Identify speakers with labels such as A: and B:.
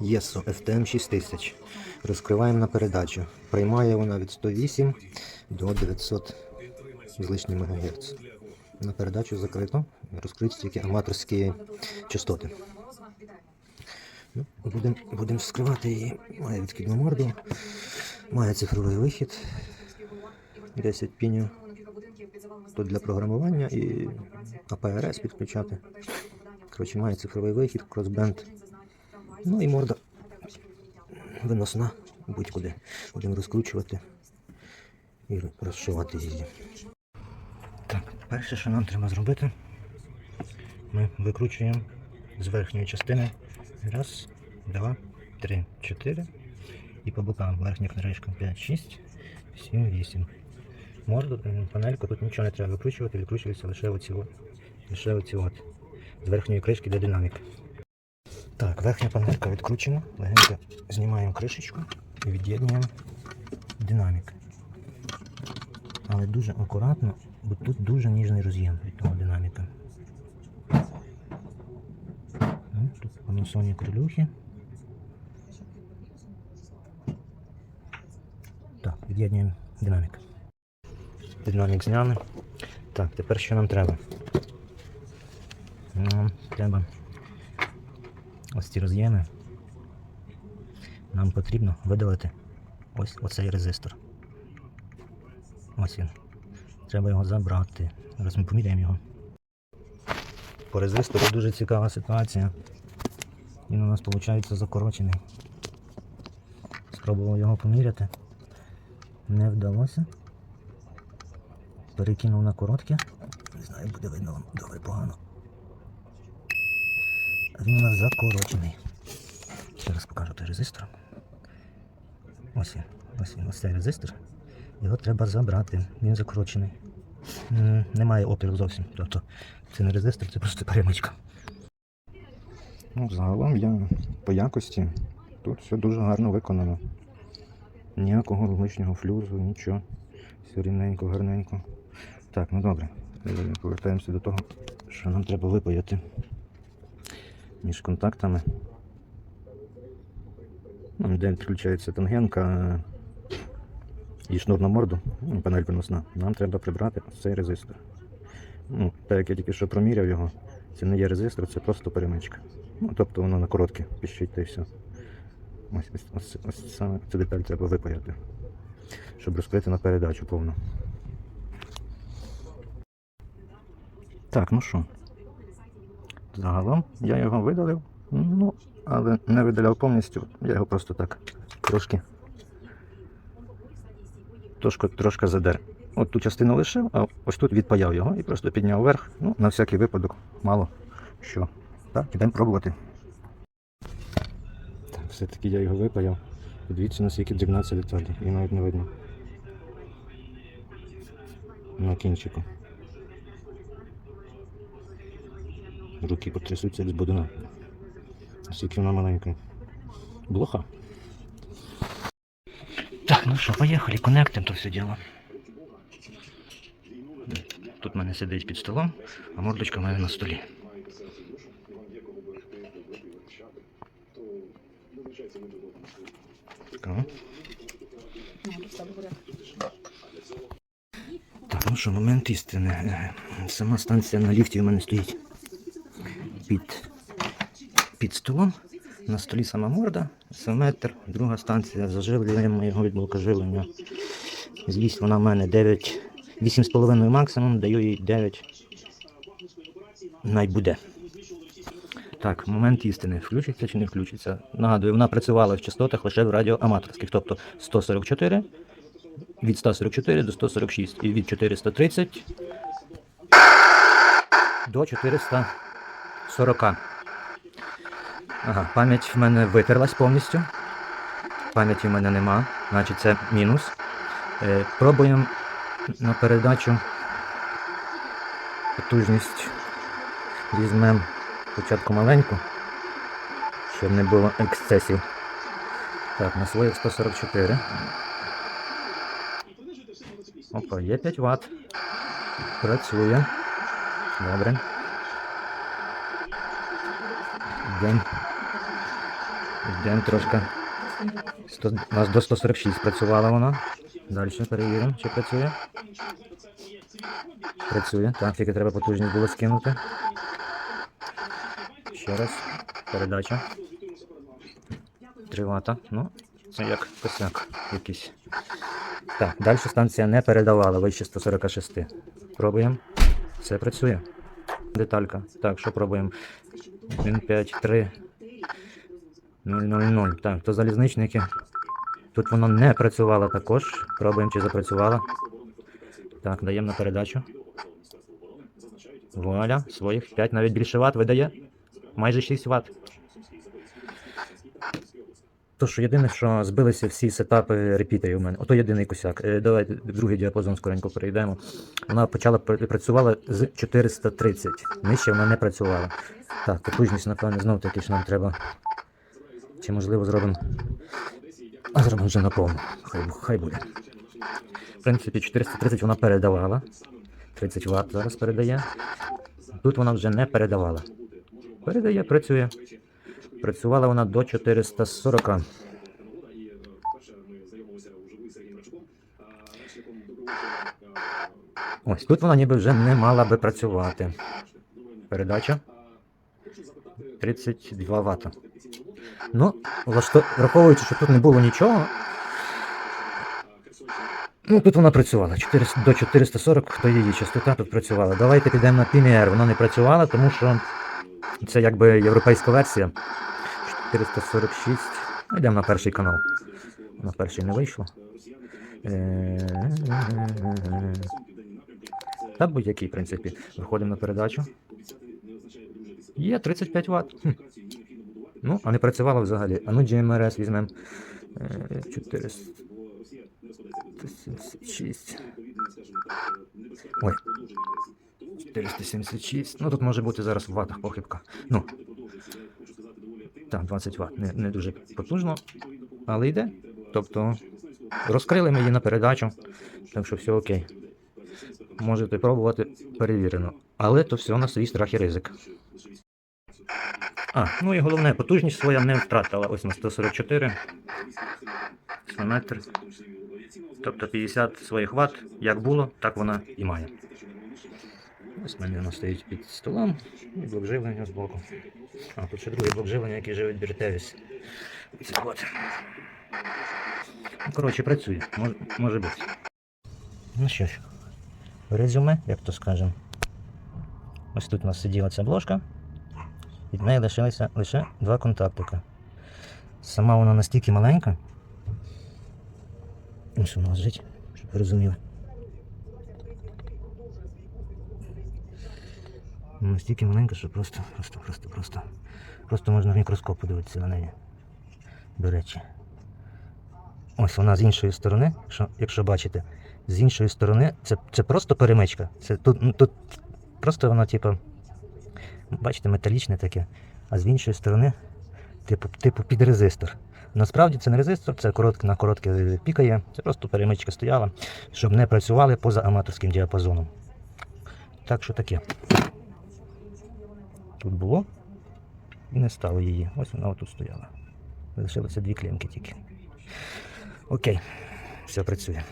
A: ЄСО FTM 6000. Розкриваємо на передачу. Приймає вона від 108 до 900 з лишнім МГц. На передачу закрито. Розкриті тільки аматорські частоти. Ну, Будемо будем вскривати її. Має відкидну морду, має цифровий вихід. 10 пінів. Тут для програмування і АПРС підключати. Коротше, має цифровий вихід, кросбенд. Ну і морда виносна, будь-куди. Будемо розкручувати і розшивати її. Так, перше, що нам треба зробити, ми викручуємо з верхньої частини. Раз, два, три, чотири. І по бокам верхня книжечка 5, 6, 7, 8. Морду, панельку, тут нічого не треба викручувати, викручується лише оці. Лише оці от. З верхньої кришки де динамік. Так, верхня панелька відкручена. Легенько знімаємо кришечку і від'єднуємо динамік. Але дуже акуратно, бо тут дуже ніжний роз'єм від того динаміка. Ну, Тут Panasonic крилюхи. Так, від'єднуємо динамік. Динамік зняли. Так, тепер що нам треба? Нам треба ось ці роз'єми. Нам потрібно видалити ось оцей резистор. Ось він. Треба його забрати. Зараз ми поміряємо його. По резистору дуже цікава ситуація. Він у нас виходить закорочений. Спробував його поміряти. Не вдалося. Перекинув на коротке. Не знаю, буде видно вам добре погано. Він у нас закорочений. Ще раз покажу той резистор. Ось він. Ось він, ось цей резистор. Його треба забрати. Він закорочений. Немає опіру зовсім. Тобто це не резистор, це просто перемичка. Ну, загалом я по якості тут все дуже гарно виконано. Ніякого лишнього флюзу, нічого. Все рівненько, гарненько. Так, ну добре. Е, Повертаємося до того, що нам треба випаяти між контактами. Там, де підключається тангенка е, і шнур на морду, ну, панель виносна, нам треба прибрати цей резистор. Ну, так як я тільки що проміряв його, це не є резистор, це просто перемичка. Ну, тобто воно на коротке піщить та і все. Ось, ось, ось, ось саме цю деталь треба випаяти, щоб розкрити на передачу повну. Так, ну що. Загалом я його видалив, ну, але не видаляв повністю, я його просто так трошки трошки, трошки задер. От ту частину лишив, а ось тут відпаяв його і просто підняв вверх. Ну, на всякий випадок, мало що. Так, ідемо пробувати. Так, все-таки я його випаяв. Подивіться, наскільки дрібна ця деталь, і навіть не видно. На кінчику. Руки потрясуться від бодуна. Наскільки вона маленька. Блоха. Так, ну що, поїхали, коннектим то все діло. Тут в мене сидить під столом, а мордочка в мене на столі. Так. Ну що, момент істини. Сама станція на ліфті у мене стоїть під, під столом. На столі сама морда, метр, друга станція заживлюємо його від блокоживлення. З'їсть вона в мене 9, 8,5 максимум, даю їй 9. Найбуде. Так, момент істини. Включиться чи не включиться? Нагадую, вона працювала в частотах лише в радіоаматорських, тобто 144, від 144 до 146 і від 430 до 440. Ага, пам'ять в мене витерлась повністю. Пам'яті в мене нема, значить це мінус. Е, пробуємо на передачу потужність візьмемо спочатку маленьку, щоб не було ексцесів. Так, на своїх 144. Опа, є 5 Вт. Працює. Добре. Йдемо Йдемо трошки. 100, у нас до 146 працювала вона. Далі перевіримо, чи працює. Працює. Так, тільки треба потужність було скинути. Ще раз. Передача. 3 вата. Ну, це як косяк якийсь. Так, далі станція не передавала вище 146. Пробуємо. Все працює. Деталька. Так, що пробуємо? 1, 5, 3. 0, 0, 0. Так, то залізничники. Тут воно не працювало також. Пробуємо, чи запрацювало. Так, даємо на передачу. Вуаля, своїх 5, навіть більше ват видає. Майже 6 ват. То що єдине, що збилися всі сетапи репітерів у мене. Ото єдиний косяк. Е, Давайте в другий діапазон скоренько перейдемо. Вона почала працювала з 430. Нижче вона не працювала. Так, потужність, напевне, знову таки ж нам треба. Чи можливо зробимо. А зробимо вже наповну. Хай, хай буде. В принципі, 430 вона передавала. 30 Вт зараз передає. Тут вона вже не передавала. Передає, працює. Працювала вона до 440. Ось тут вона ніби вже не мала би працювати. Передача 32 Вт. Ну, влашто... враховуючи, що тут не було нічого. Ну, тут вона працювала. 400... До 440, то її частота тут працювала. Давайте підемо на PMR. Вона не працювала, тому що це якби європейська версія. 446. Ну, Йдемо на перший канал. На перший не вийшло. Е, Та будь-який, в принципі. Виходимо на передачу. Є 35 Вт. Хм. Ну, а не працювало взагалі. А ну GMRS візьмемо. Е, 476. Ой. 476. Ну тут може бути зараз в ватах похибка. Ну. Так, 20 Вт. Не, не дуже потужно, але йде. Тобто розкрили ми її на передачу, так що все окей. Можете пробувати перевірено. Але то все на свій страх і ризик. А, ну і головне, потужність своя не втратила. Ось на 144 метр. Тобто 50 своїх ватт, як було, так вона і має. Ось в мене воно стоїть під столом і блок з боку. А, тут ще другий блок живлення, який живить. От. Ну, коротше, працює, може, може бути. Ну що ж, резюме, як то скажемо. Ось тут у нас сиділа ця бложка. Від неї лишилися лише два контактика. Сама вона настільки маленька. Ось вона лежить, щоб ви розуміли. Настільки маленька, що просто, просто, просто, просто. Просто можна в мікроскоп подивитися на неї. До речі. Ось вона з іншої сторони, якщо, якщо бачите, з іншої сторони це, це просто перемичка. Це тут, ну, тут просто вона, типу, бачите, металічне таке, а з іншої сторони, типу, типу під резистор. Насправді це не резистор, це коротке, на коротке пікає, це просто перемичка стояла, щоб не працювали поза аматорським діапазоном. Так що таке. Тут було і не стало її. Ось вона отут стояла. Залишилося дві клемки тільки. Окей, все працює.